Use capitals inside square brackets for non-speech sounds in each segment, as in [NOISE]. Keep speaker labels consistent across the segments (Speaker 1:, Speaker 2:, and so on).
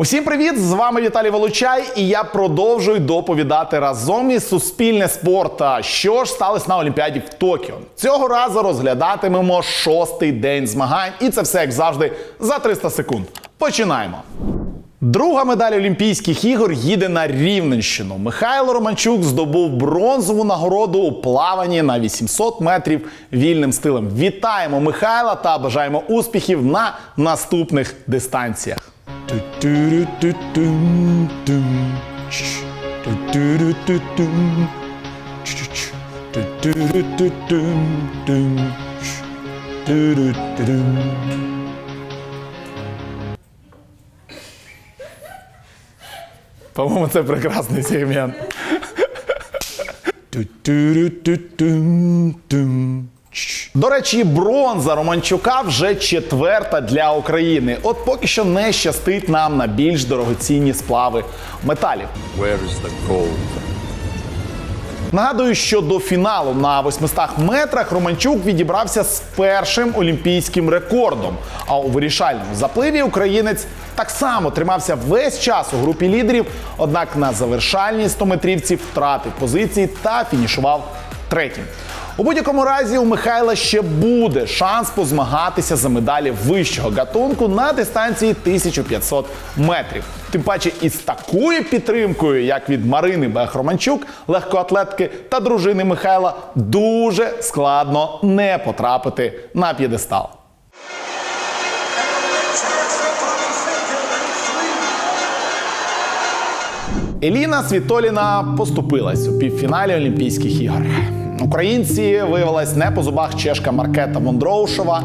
Speaker 1: Усім привіт! З вами Віталій Волочай, і я продовжую доповідати разом із суспільне спорт. Що ж сталося на Олімпіаді в Токіо? Цього разу розглядатимемо шостий день змагань, і це все як завжди за 300 секунд. Починаємо. Друга медаль Олімпійських ігор їде на Рівненщину. Михайло Романчук здобув бронзову нагороду у плаванні на 800 метрів вільним стилем. Вітаємо Михайла та бажаємо успіхів на наступних дистанціях. Ту-ту-ру-ту-тум-тум. Чш. Ту-ту-ру-ту-тум. Чш. Ту-ту-ру-ту-тум-тум. Чш. Ту-ру-ту-дум. По-моєму, це прекрасний сегмент. До речі, бронза Романчука вже четверта для України. От поки що не щастить нам на більш дорогоцінні сплави металів.
Speaker 2: Where is the gold?
Speaker 1: Нагадую, що до фіналу на 800 метрах Романчук відібрався з першим олімпійським рекордом. А у вирішальному запливі українець так само тримався весь час у групі лідерів, однак на завершальній 100-метрівці втратив позиції та фінішував третім. У будь-якому разі у Михайла ще буде шанс позмагатися за медалі вищого гатунку на дистанції 1500 метрів. Тим паче із такою підтримкою, як від Марини Бех-Романчук, легкоатлетки та дружини Михайла, дуже складно не потрапити на п'єдестал. Еліна Світоліна поступилась у півфіналі Олімпійських ігор. Українці виявилась не по зубах чешка Маркета Вондроушова.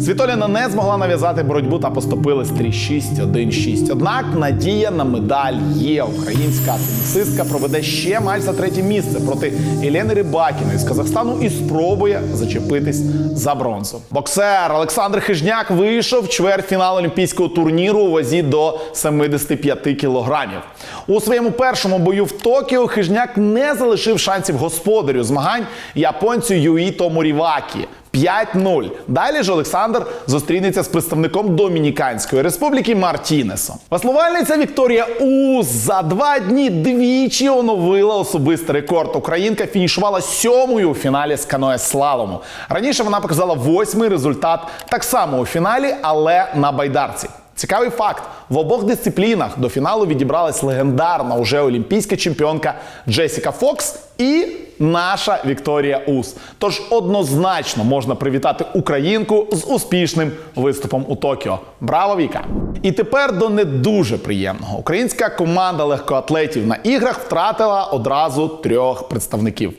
Speaker 1: Світоліна не змогла нав'язати боротьбу та поступилась 3-6-1-6. Однак надія на медаль є. Українська тенісистка проведе ще матч за третє місце проти Єлени Рибакіної з Казахстану і спробує зачепитись за бронзу. Боксер Олександр Хижняк вийшов в чвертьфінал олімпійського турніру у вазі до 75 кілограмів. У своєму першому бою в Токіо Хижняк не залишив шансів господарю змагань японцю Юїто Морівакі. 5-0. Далі ж Олександр зустрінеться з представником Домініканської республіки Мартінесом. Веслувальниця Вікторія у за два дні двічі оновила особистий рекорд. Українка фінішувала сьомою у фіналі з каноє слалому. Раніше вона показала восьмий результат так само у фіналі, але на байдарці. Цікавий факт: в обох дисциплінах до фіналу відібралась легендарна уже олімпійська чемпіонка Джесіка Фокс і наша Вікторія Ус. Тож однозначно можна привітати українку з успішним виступом у Токіо. Браво, Віка! І тепер до не дуже приємного. Українська команда легкоатлетів на іграх втратила одразу трьох представників.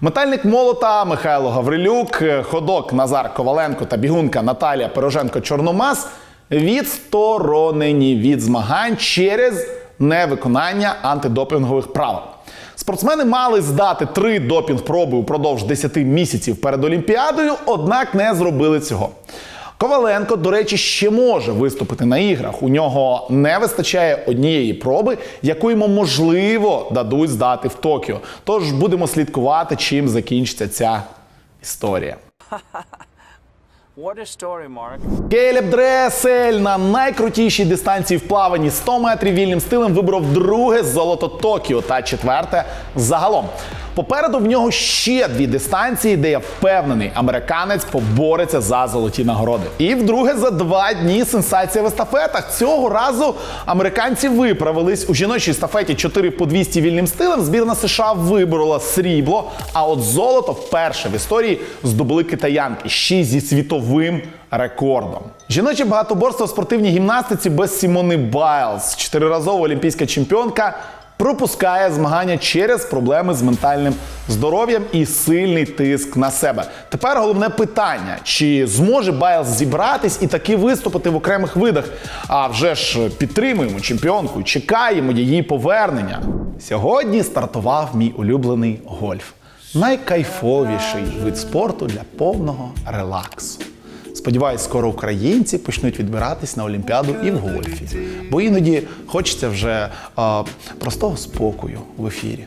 Speaker 1: Метальник молота Михайло Гаврилюк, ходок Назар Коваленко та бігунка Наталія Пироженко Чорномас відсторонені від змагань через невиконання антидопінгових правил. Спортсмени мали здати три допінг-проби упродовж 10 місяців перед Олімпіадою, однак не зробили цього. Коваленко, до речі, ще може виступити на іграх. У нього не вистачає однієї проби, яку йому можливо дадуть здати в Токіо. Тож будемо слідкувати, чим закінчиться ця історія. [LAUGHS]
Speaker 3: What a story, Mark.
Speaker 1: Келеб Дресель на найкрутішій дистанції в плаванні 100 метрів вільним стилем вибрав друге золото Токіо та четверте загалом. Попереду в нього ще дві дистанції, де я впевнений, американець побореться за золоті нагороди. І вдруге за два дні сенсація в естафетах. Цього разу американці виправились у жіночій естафеті 4 по 200 вільним стилем. Збірна США виборола срібло. А от золото вперше в історії здобули китаянки ще зі світовим рекордом. Жіноче багатоборство в спортивній гімнастиці без Сімони Байлз, чотириразова олімпійська чемпіонка. Пропускає змагання через проблеми з ментальним здоров'ям і сильний тиск на себе. Тепер головне питання: чи зможе Байлз зібратись і таки виступити в окремих видах? А вже ж підтримуємо чемпіонку, чекаємо її повернення. Сьогодні стартував мій улюблений гольф. Найкайфовіший вид спорту для повного релаксу. Сподіваюсь, скоро українці почнуть відбиратись на Олімпіаду і в гольфі. Бо іноді хочеться вже а, простого спокою в ефірі.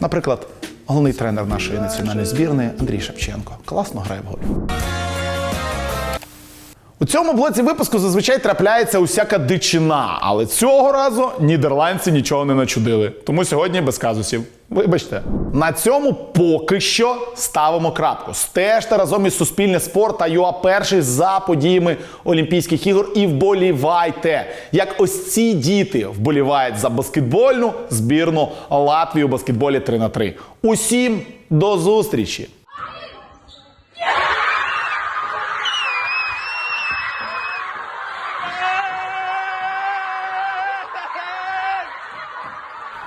Speaker 1: Наприклад, головний тренер нашої національної збірної Андрій Шевченко класно грає в гольф. У цьому блоці випуску зазвичай трапляється усяка дичина, але цього разу нідерландці нічого не начудили. Тому сьогодні без казусів. Вибачте, на цьому поки що ставимо крапку. Стежте разом із Суспільне спорт та ЮА перший за подіями Олімпійських ігор і вболівайте, як ось ці діти вболівають за баскетбольну збірну Латвії у баскетболі 3 на 3 Усім до зустрічі!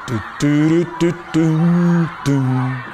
Speaker 1: do do do do do.